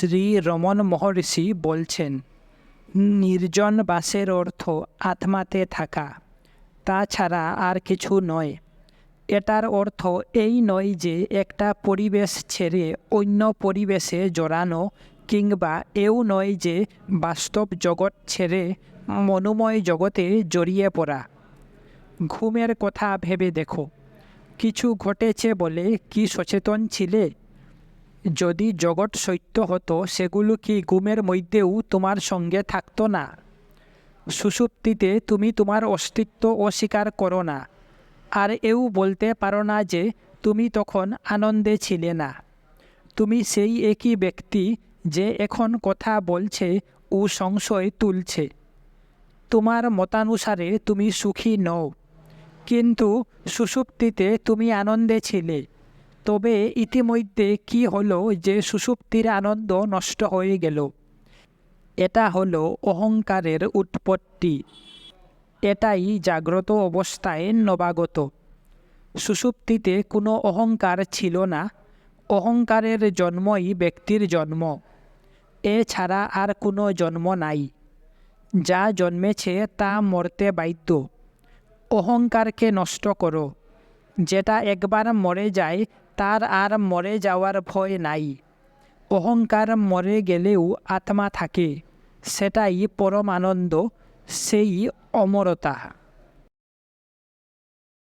শ্রী রমন মহর্ষি বলছেন, নির্জন বাসের অর্থ আত্মাতে থাকা তাছাড়া আর কিছু নয়। এটার অর্থ এই নয় যে একটা পরিবেশ ছেড়ে অন্য পরিবেশে জড়ানো কিংবা এও নয় যে বাস্তব জগৎ ছেড়ে মনোময় জগতে জড়িয়ে পড়া। ঘুমের কথা ভেবে দেখো। কিছু ঘটেছে বলে কি সচেতন ছিলে? যদি জগৎ সত্য হতো, সেগুলো কি ঘুমের মধ্যেও তোমার সঙ্গে থাকতো না? সুষুপ্তিতে তুমি তোমার অস্তিত্ব অস্বীকার করো না। আর এও বলতে পারো না যে, তুমি তখন আনন্দে ছিলে না। তুমি সেই একই ব্যক্তি যে এখন কথা বলছে ও সংশয় তুলছে। তোমার মতানুসারে তুমি সুখী নও। কিন্তু সুষুপ্তিতে তুমি আনন্দে ছিলে। তবে ইতিমধ্যে কি হলো যে সুষুপ্তির আনন্দ নষ্ট হয়ে গেল। এটা হলো অহংকারের উৎপত্তি। এটাই জাগ্রত অবস্থায় নবাগত। সুষুপ্তিতে কোনো অহংকার ছিল না। অহংকারের জন্মই ব্যক্তির জন্ম। এছাড়া আর কোনো জন্ম নাই। যা জন্মেছে তা মরতে বাধ্য। অহংকারকে নষ্ট করো। যেটা একবার মরে যায় তার আর মরে যাওয়ার ভয় নাই। অহংকার মরে গেলেও আত্মা থাকে, সেটাই পরমানন্দ, সেই অমরতা।